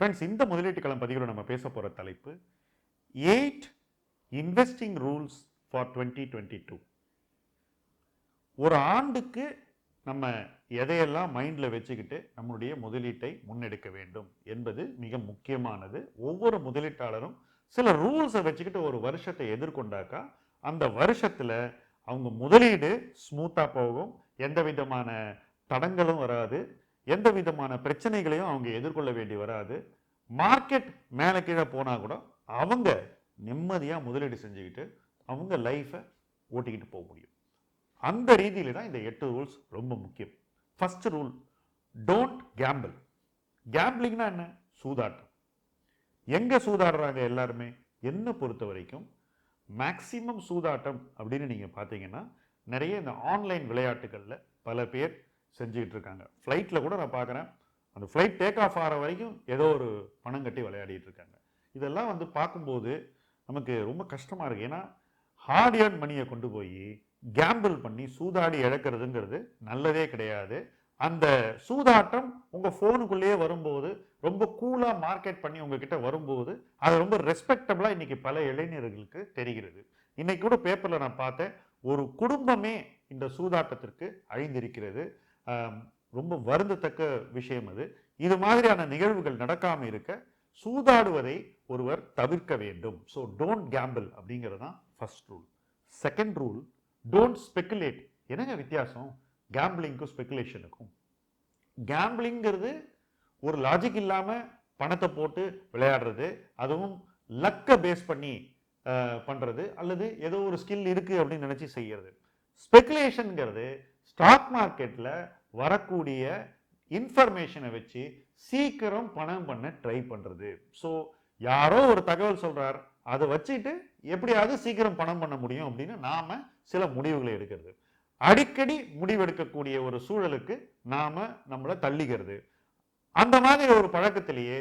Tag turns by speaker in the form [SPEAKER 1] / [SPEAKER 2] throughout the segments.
[SPEAKER 1] Friends இந்த முதலீட்டு களம் பதிவில் நம்ம பேச போகிற தலைப்பு eight investing rules for twenty twenty two ஒரு ஆண்டுக்கு நம்ம எதையெல்லாம் மைண்டில் வச்சுக்கிட்டு நம்மளுடைய முதலீட்டை முன்னெடுக்க வேண்டும் என்பது மிக முக்கியமானது. ஒவ்வொரு முதலீட்டாளரும் சில ரூல்ஸை வச்சுக்கிட்டு ஒரு வருஷத்தை எதிர்கொண்டாக்கா அந்த வருஷத்தில் அவங்க முதலீடு ஸ்மூத்தாக போகும். எந்த விதமான தடங்களும் வராது. எந்த விதமான பிரச்சனைகளையும் அவங்க எதிர்கொள்ள வேண்டி வராது. மார்க்கெட் மேலே கீழே போனால் கூட அவங்க நிம்மதியாக முதலீடு செஞ்சுக்கிட்டு அவங்க லைஃப்பை ஓட்டிக்கிட்டு போக முடியும். அந்த ரீதியில் தான் இந்த எட்டு ரூல்ஸ் ரொம்ப முக்கியம். ஃபஸ்ட் ரூல் டோன்ட் கேம்பிள் கேம்பிளிங்னா என்ன? சூதாட்டம். எங்கே சூதாடுறாங்க எல்லாருமே? என்ன பொறுத்த வரைக்கும் மேக்சிமம் சூதாட்டம் அப்படின்னு நீங்கள் பார்த்தீங்கன்னா நிறைய இந்த ஆன்லைன் விளையாட்டுகளில் பல பேர் செஞ்சுக்கிட்டு இருக்காங்க ஃப்ளைட்டில் கூட நான் பார்க்குறேன். அந்த ஃப்ளைட் டேக் ஆஃப் ஆகிற வரைக்கும் ஏதோ ஒரு பணம் கட்டி விளையாடிட்டு இருக்காங்க. இதெல்லாம் வந்து பார்க்கும்போது நமக்கு ரொம்ப கஷ்டமாக இருக்குது ஏன்னா ஹார்ட் ஏர்ன் மணியை கொண்டு போய் கேம்பிள் பண்ணி சூதாடி இழக்கிறதுங்கிறது நல்லதே கிடையாது. அந்த சூதாட்டம் உங்கள் ஃபோனுக்குள்ளேயே வரும்போது ரொம்ப கூலாக மார்க்கெட் பண்ணி உங்ககிட்ட வரும்போது அது ரொம்ப ரெஸ்பெக்டபுளாக இன்றைக்கி பல இளைஞர்களுக்கு தெரிகிறது. இன்றைக்கி கூட பேப்பரில் நான் பார்த்தேன் ஒரு குடும்பமே இந்த சூதாட்டத்திற்கு அழிந்திருக்கிறது. ரொம்ப வருந்தத்தக்க விஷயம் அது. இது மாதிரியான நிகழ்வுகள் நடக்காமல் இருக்க சூதாடுவதை ஒருவர் தவிர்க்க வேண்டும். ஸோ டோன்ட் கேம்பிள் அப்படிங்கிறது தான் first rule second rule don't speculate என்னங்க வித்தியாசம்? கேம்பிளிங்க்கும் ஸ்பெக்குலேஷனுக்கும் கேம்பிளிங்கிறது ஒரு லாஜிக் இல்லாமல் பணத்தை போட்டு விளையாடுறது அதுவும் லக்கை பேஸ் பண்ணி பண்ணுறது அல்லது ஏதோ ஒரு ஸ்கில் இருக்குது அப்படின்னு நினச்சி செய்கிறது ஸ்பெக்குலேஷனுங்கிறது ஸ்டாக் மார்க்கெட்டில் வரக்கூடிய இன்ஃபர்மேஷனை வச்சு சீக்கிரம் பணம் பண்ண ட்ரை பண்ணுறது ஸோ யாரோ ஒரு தகவல் சொல்கிறார் அதை வச்சுட்டு எப்படியாவது சீக்கிரம் பணம் பண்ண முடியும் அப்படின்னு நாம் சில முடிவுகளை எடுக்கிறது. அடிக்கடி முடிவெடுக்கக்கூடிய ஒரு சூழலுக்கு நாம் நம்மளை தள்ளிக்கிறது. அந்த மாதிரி ஒரு பழக்கத்திலேயே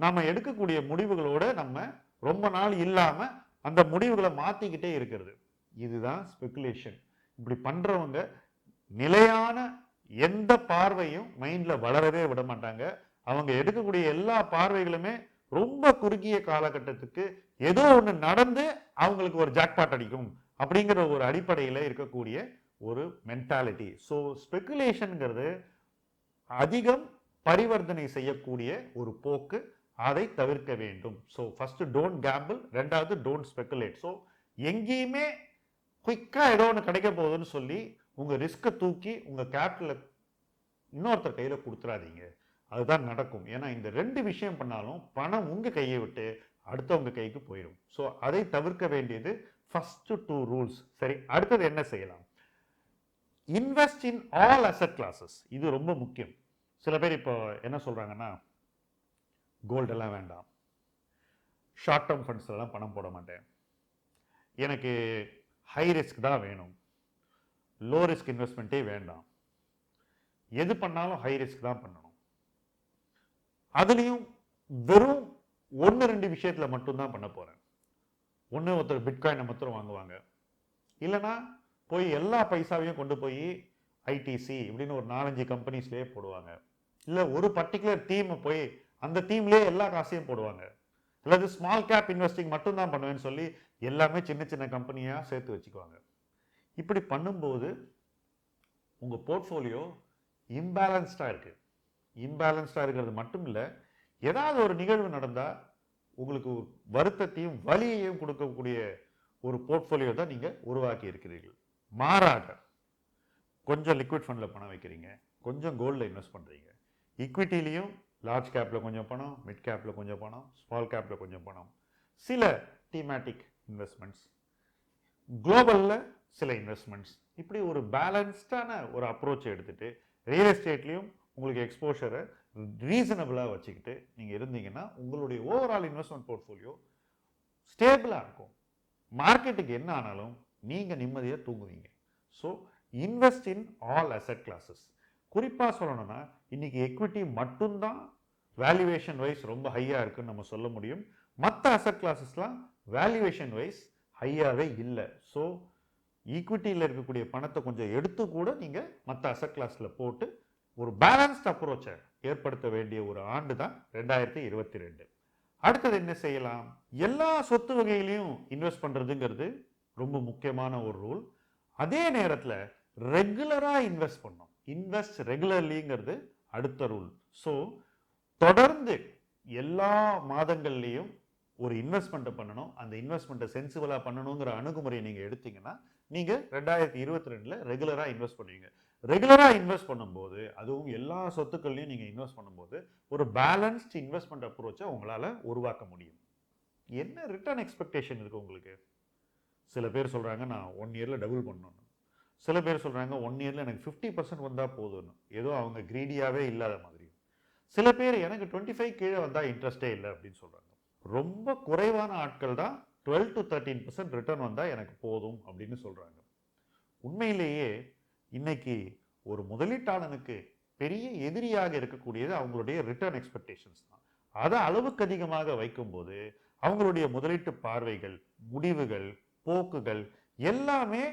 [SPEAKER 1] நாம் எடுக்கக்கூடிய முடிவுகளோட நம்ம ரொம்ப நாள் இல்லாமல் அந்த முடிவுகளை மாற்றிக்கிட்டே இருக்கிறது. இதுதான் ஸ்பெகுலேஷன் இப்படி பண்ணுறவங்க நிலையான எந்த பார்வையும் மைண்டில் வளரவே விட மாட்டாங்க அவங்க எடுக்கக்கூடிய எல்லா பார்வைகளுமே ரொம்ப குறுகிய காலகட்டத்துக்கு ஏதோ ஒன்று நடந்து அவங்களுக்கு ஒரு ஜாக்பாட் அடிக்கும் அப்படிங்கிற ஒரு அடிப்படையில் இருக்கக்கூடிய ஒரு மென்டாலிட்டி ஸோ ஸ்பெகுலேஷனுங்கிறது அதிகம் பரிவர்த்தனை செய்யக்கூடிய ஒரு போக்கு. அதை தவிர்க்க வேண்டும். ஸோ ஃபஸ்ட்டு டோன்ட் கேம்பிள் ரெண்டாவது டோன்ட் ஸ்பெகுலேட் ஸோ எங்கேயுமே குயிக்காக ஏதோ ஒன்று கிடைக்க போகுதுன்னு சொல்லி உங்கள் ரிஸ்க்கை தூக்கி உங்கள் கேபிட்டலை இன்னொருத்தர் கையில் கொடுத்துறாதீங்க. அதுதான் நடக்கும். ஏன்னா இந்த ரெண்டு விஷயம் பண்ணாலும் பணம் உங்கள் கையை விட்டு அடுத்தவங்க கைக்கு போயிடும் ஸோ அதை தவிர்க்க வேண்டியது ஃபஸ்ட்டு டூ ரூல்ஸ் சரி அடுத்தது என்ன செய்யலாம்? Invest in all asset classes இது ரொம்ப முக்கியம். சில பேர் இப்போ என்ன சொல்கிறாங்கன்னா கோல்டெல்லாம் வேண்டாம். ஷார்ட் டேர்ம் ஃபண்ட்ஸ்லாம் பணம் போட மாட்டேன். எனக்கு ஹை ரிஸ்க் தான் வேணும். லோ ரிஸ்க் இன்வெஸ்ட்மெண்ட்டே வேண்டாம். எது பண்ணாலும் ஹை ரிஸ்க் தான் பண்ணணும். அதுலேயும் வெறும் ஒன்று ரெண்டு விஷயத்தில் மட்டும்தான் பண்ண போகிறேன் ஒன்று ஒருத்தர் பிட்காயினை மாத்திரம் வாங்குவாங்க. இல்லைன்னா போய் எல்லா பைசாவையும் கொண்டு போய் ஐடிசி இப்படின்னு ஒரு நாலஞ்சு கம்பெனிஸ்லேயே போடுவாங்க. இல்லை ஒரு பர்டிகுலர் டீமை போய் அந்த டீம்லேயே எல்லா காசையும் போடுவாங்க. அல்லது ஸ்மால் கேப் இன்வெஸ்டிங் மட்டும்தான் பண்ணுவேன்னு சொல்லி எல்லாமே சின்ன சின்ன கம்பெனியாக சேர்த்து வச்சுக்குவாங்க. இப்படி பண்ணும்போது உங்கள் போர்ட்ஃபோலியோ இம்பேலன்ஸ்டாக இருக்குது இம்பேலன்ஸ்டாக இருக்கிறது மட்டும் இல்லை ஏதாவது ஒரு நிகழ்வு நடந்தால் உங்களுக்கு வருத்தத்தையும் வலியையும் கொடுக்கக்கூடிய ஒரு போர்ட்ஃபோலியோ தான் நீங்கள் உருவாக்கி இருக்கிறீர்கள். மாறாக கொஞ்சம் லிக்விட் ஃபண்டில் பணம் வைக்கிறீங்க. கொஞ்சம் கோல்டில் இன்வெஸ்ட் பண்ணுறீங்க ஈக்விட்டிலையும் லார்ஜ் கேப்பில் கொஞ்சம் பணம் மிட் கேப்பில் கொஞ்சம் பணம் ஸ்மால் கேப்பில் கொஞ்சம் பணம். சில தீமேட்டிக் இன்வெஸ்ட்மெண்ட்ஸ் குளோபலில் சில இன்வெஸ்ட்மெண்ட்ஸ் இப்படி ஒரு பேலன்ஸ்டான ஒரு அப்ரோச் எடுத்துகிட்டு ரியல் எஸ்டேட்லேயும் உங்களுக்கு எக்ஸ்போஷரை ரீசனபிளாக வச்சுக்கிட்டு நீங்கள் இருந்தீங்கன்னா உங்களுடைய ஓவரால் இன்வெஸ்ட்மெண்ட் போர்ட்ஃபோலியோ ஸ்டேபிளாக இருக்கும். மார்க்கெட்டுக்கு என்ன ஆனாலும் நீங்கள் நிம்மதியாக தூங்குவீங்க. So invest in all asset classes குறிப்பாக சொல்லணும்னா இன்றைக்கி எக்விட்டி மட்டும்தான் வேல்யூவேஷன் வைஸ் ரொம்ப ஹையாக இருக்குன்னு நம்ம சொல்ல முடியும். மற்ற அசெட் கிளாஸஸ்லாம் வேல்யூவேஷன் வைஸ் ஹையாகவே இல்லை. ஸோ ஈக்விட்டியில் இருக்கக்கூடிய பணத்தை கொஞ்சம் எடுத்து கூட நீங்கள் மற்ற அசட் கிளாஸில் போட்டு ஒரு பேலன்ஸ்ட் அப்ரோச்சை ஏற்படுத்த வேண்டிய ஒரு ஆண்டு தான் ரெண்டாயிரத்தி இருபத்தி ரெண்டு. அடுத்தது என்ன செய்யலாம்? எல்லா சொத்து வகையிலையும் இன்வெஸ்ட் பண்ணுறதுங்கிறது ரொம்ப முக்கியமான ஒரு ரூல் அதே நேரத்தில் ரெகுலராக இன்வெஸ்ட் பண்ணும் இன்வெஸ்ட் ரெகுலர்லிங்கிறது அடுத்த ரூல் ஸோ தொடர்ந்து எல்லா மாதங்கள்லேயும் ஒரு இன்வெஸ்ட்மெண்ட்டை பண்ணணும் அந்த இன்வெஸ்ட்மெண்ட்டை சென்சிபிளாக பண்ணணுங்கிற அணுகுமுறையை நீங்கள் எடுத்தீங்கன்னா நீங்கள் ரெண்டாயிரத்தி இருபத்தி ரெண்டில் ரெகுலராக இன்வெஸ்ட் பண்ணுவீங்க. ரெகுலராக இன்வெஸ்ட் பண்ணும்போது அதுவும் எல்லா சொத்துக்கள்லையும் நீங்கள் இன்வெஸ்ட் பண்ணும்போது ஒரு பேலன்ஸ்ட் இன்வெஸ்ட்மெண்ட் அப்ரோச்சை உங்களால் உருவாக்க முடியும். என்ன ரிட்டர்ன் எக்ஸ்பெக்டேஷன் இருக்குது உங்களுக்கு? சில பேர் சொல்கிறாங்க நான் ஒன் இயரில் டபுள் பண்ணணும். சில பேர் சொல்கிறாங்க ஒன் இயரில் எனக்கு ஃபிஃப்டி பர்சன்ட் வந்தால் போதும்னு. ஏதோ அவங்க க்ரீடியாகவே இல்லாத மாதிரி சில பேர் எனக்கு டுவெண்ட்டி ஃபைவ் கீழே வந்தால் இன்ட்ரெஸ்டே இல்லை அப்படின்னு சொல்கிறாங்க ரொம்ப குறைவான ஆட்கள் தான் twelve to thirteen percent return வந்தால் எனக்கு போதும் அப்படின்னு சொல்கிறாங்க உண்மையிலேயே இன்னைக்கு ஒரு முதலீட்டாளனுக்கு பெரிய எதிரியாக இருக்கக்கூடியது அவங்களுடைய ரிட்டர்ன் எக்ஸ்பெக்டேஷன்ஸ் தான். அதை அளவுக்கு அதிகமாக வைக்கும்போது அவங்களுடைய முதலீட்டு பார்வைகள் முடிவுகள் போக்குகள் எல்லாமே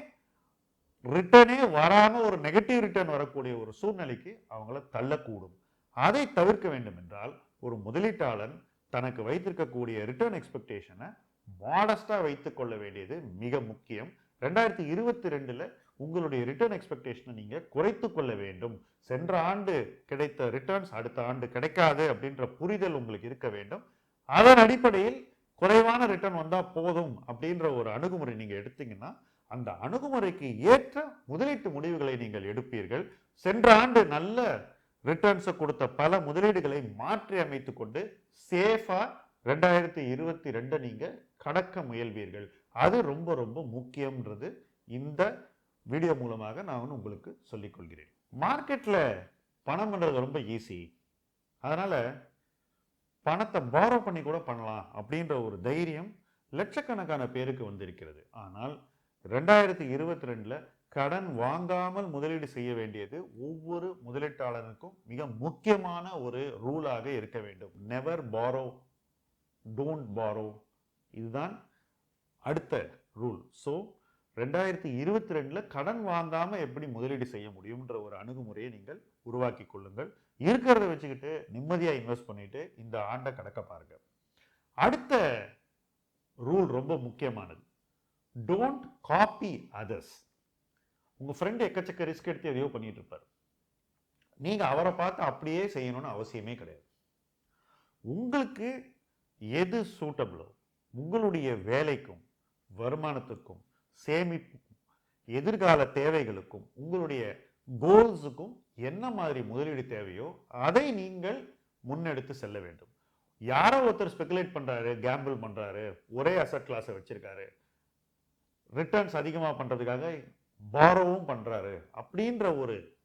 [SPEAKER 1] ரிட்டர்னே வராமல் ஒரு நெகட்டிவ் ரிட்டர்ன் வரக்கூடிய ஒரு சூழ்நிலைக்கு அவங்கள தள்ளக்கூடும். அதை தவிர்க்க வேண்டும் என்றால் ஒரு முதலீட்டாளன் தனக்கு வைத்திருக்கக்கூடிய ரிட்டர்ன் எக்ஸ்பெக்டேஷனை மாடஸ்டாக வைத்துக்கொள்ள வேண்டியது மிக முக்கியம். ரெண்டாயிரத்தி இருபத்தி ரெண்டில் உங்களுடைய ரிட்டர்ன் எக்ஸ்பெக்டேஷனை நீங்கள் குறைத்து கொள்ள வேண்டும். சென்ற ஆண்டு கிடைத்த ரிட்டர்ன்ஸ் அடுத்த ஆண்டு கிடைக்காது அப்படின்ற புரிதல் உங்களுக்கு இருக்க வேண்டும். அதன் அடிப்படையில் குறைவான ரிட்டர்ன் வந்தால் போதும் அப்படின்ற ஒரு அணுகுமுறை நீங்கள் எடுத்தீங்கன்னா அந்த அணுகுமுறைக்கு ஏற்ற முதலீட்டு முடிவுகளை நீங்கள் எடுப்பீர்கள். சென்ற ஆண்டு நல்ல ரிட்டர்ன்ஸை கொடுத்த பல முதலீடுகளை மாற்றி அமைத்து கொண்டு சேஃபாக ரெண்டாயிரத்தி இருபத்தி ரெண்டை நீங்கள் கடக்க முயல்வீர்கள். அது ரொம்ப ரொம்ப முக்கியம்ன்றது இந்த வீடியோ மூலமாக நான் உங்களுக்கு சொல்லிக் கொள்கிறேன். பணம் பண்ணுறது ரொம்ப ஈஸி அதனால் பணத்தை பாரோ பண்ணி கூட பண்ணலாம் அப்படின்ற ஒரு தைரியம் லட்சக்கணக்கான பேருக்கு வந்திருக்கிறது. ஆனால் ரெண்டாயிரத்தி இருபத்தி ரெண்டில் கடன் வாங்காமல் முதலீடு செய்ய வேண்டியது ஒவ்வொரு முதலீட்டாளருக்கும் மிக முக்கியமான ஒரு ரூலாக இருக்க வேண்டும். நெவர் பாரோ டோன்ட் பாரோ இதுதான் அடுத்த ரூல் ஸோ ரெண்டாயிரத்தி இருபத்தி ரெண்டில் கடன் வாங்காமல் எப்படி முதலீடு செய்ய முடியும்ன்ற ஒரு அணுகுமுறையை நீங்கள் உருவாக்கி கொள்ளுங்கள். இருக்கிறத வச்சுக்கிட்டு நிம்மதியாக இன்வெஸ்ட் பண்ணிட்டு இந்த ஆண்டை கடக்க பாருங்க. அடுத்த ரூல் ரொம்ப முக்கியமானது. டோன்ட் காப்பி அதர்ஸ் உங்கள் ஃப்ரெண்டு எக்கச்சக்க ரிஸ்க் எடுத்து எதையோ பண்ணிட்டு இருப்பார் நீங்கள் அவரை பார்த்து அப்படியே செய்யணும்னு அவசியமே கிடையாது. உங்களுக்கு எது சூட்டபிளோ உங்களுடைய வேலைக்கும் வருமானத்துக்கும் சேமிப்புக்கும் எதிர்கால தேவைகளுக்கும் உங்களுடைய கோல்ஸுக்கும் என்ன மாதிரி முதலீடு தேவையோ அதை நீங்கள் முன்னெடுத்து செல்ல வேண்டும். யாரோ ஒருத்தர் ஸ்பெகுலேட் பண்ணுறாரு கேம்பிள் பண்ணுறாரு ஒரே அசட் கிளாஸை வச்சுருக்காரு. ரிட்டர்ன்ஸ் அதிகமாக பண்ணுறதுக்காக பாரோவும் பண்ணுறாரு அப்படின்ற ஒரு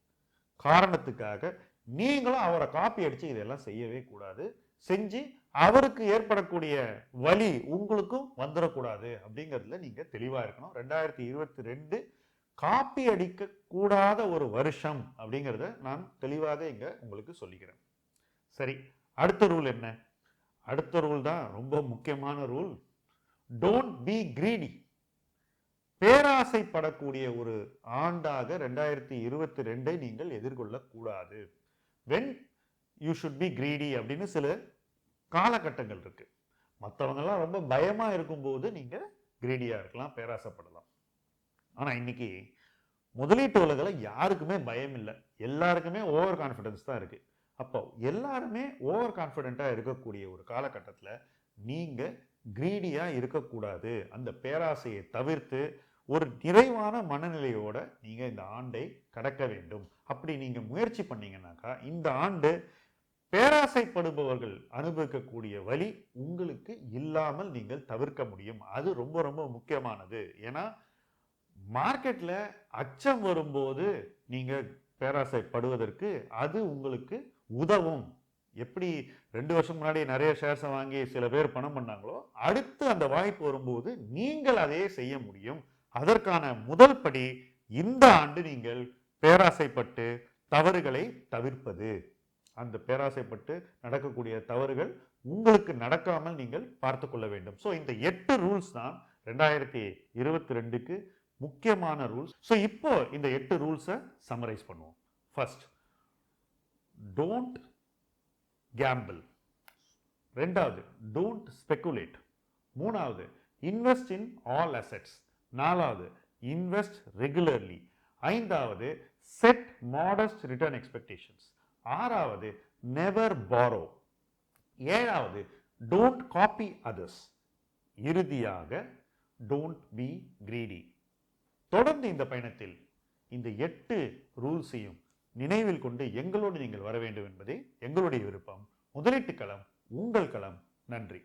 [SPEAKER 1] காரணத்துக்காக நீங்களும் அவரை காப்பி அடித்து இதெல்லாம் செய்யவே கூடாது. செஞ்சு அவருக்கு ஏற்படக்கூடிய வழி உங்களுக்கும் வந்துடக்கூடாது அப்படிங்கிறதுல நீங்கள் தெளிவாக இருக்கணும். ரெண்டாயிரத்தி இருபத்தி ரெண்டு காப்பி அடிக்கக்கூடாத ஒரு வருஷம் அப்படிங்கிறத நான் தெளிவாக இங்கே உங்களுக்கு சொல்லிக்கிறேன். சரி அடுத்த ரூல் என்ன? அடுத்த ரூல் தான் ரொம்ப முக்கியமான ரூல் டோன்ட் பி கிரீடி பேராசைப்படக்கூடிய ஒரு ஆண்டாக ரெண்டாயிரத்தி இருபத்தி ரெண்டை நீங்கள் எதிர்கொள்ளக்கூடாது. When you should be greedy அப்படின்னு சில காலகட்டங்கள் இருக்கு. மற்றவங்கெல்லாம் ரொம்ப பயமா இருக்கும்போது நீங்க கிரீடியா இருக்கலாம் பேராசைப்படலாம். ஆனா இன்னைக்கு முதலீட்டு உலகில் யாருக்குமே பயம் இல்லை. எல்லாருக்குமே ஓவர் கான்ஃபிடன்ஸ் தான் இருக்கு. அப்போ எல்லாருமே ஓவர் கான்ஃபிடென்ட்டாக இருக்கக்கூடிய ஒரு காலகட்டத்தில் நீங்கள் க்ரீடியாக இருக்கக்கூடாது. அந்த பேராசையை தவிர்த்து ஒரு நிறைவான மனநிலையோட நீங்கள் இந்த ஆண்டை கடக்க வேண்டும். அப்படி நீங்கள் முயற்சி பண்ணீங்கன்னாக்கா இந்த ஆண்டு பேராசைப்படுபவர்கள் அனுபவிக்கக்கூடிய வழி உங்களுக்கு இல்லாமல் நீங்கள் தவிர்க்க முடியும். அது ரொம்ப ரொம்ப முக்கியமானது. ஏன்னா மார்க்கெட்டில் அச்சம் வரும்போது நீங்கள் பேராசைப்படுவதற்கு அது உங்களுக்கு உதவும். எப்படி ரெண்டு வருஷம் முன்னாடி நிறைய ஷேர்ஸை வாங்கி சில பேர் பணம் பண்ணாங்களோ அடுத்து அந்த வாய்ப்பு வரும்போது நீங்கள் அதையே செய்ய முடியும். அதற்கான முதல் படி இந்த ஆண்டு நீங்கள் பேராசைப்பட்டு தவறுகளை தவிர்ப்பது. அந்த பேராசைப்பட்டு நடக்கக்கூடிய தவறுகள் உங்களுக்கு நடக்காமல் நீங்கள் பார்த்து கொள்ள வேண்டும். ஸோ இந்த எட்டு ரூல்ஸ் தான் ரெண்டாயிரத்தி இருபத்தி ரெண்டுக்கு முக்கியமான ரூல்ஸ் ஸோ இப்போ இந்த எட்டு ரூல்ஸை சமரைஸ் பண்ணுவோம். ஃபர்ஸ்ட் டோன்ட் கேம்பிள் ரெண்டாவது டோன்ட் ஸ்பெக்குலேட் மூணாவது இன்வெஸ்ட் இன் ஆல் அசெட்ஸ் நாலாவது இன்வெஸ்ட் ரெகுலர்லி ஐந்தாவது செட் மாடஸ்ட் ரிட்டர்ன் எக்ஸ்பெக்டேஷன்ஸ் ஆறாவது நெவர் பாரோ ஏழாவது டோன்ட் காப்பி அதர்ஸ் இறுதியாக டோன்ட் பி கிரீடி தொடர்ந்து இந்த பயணத்தில் இந்த எட்டு ரூல்ஸையும் நினைவில் கொண்டு எங்களோடு நீங்கள் வர வேண்டும் என்பதே எங்களுடைய விருப்பம். முதலீட்டு களம் உங்கள் களம். நன்றி.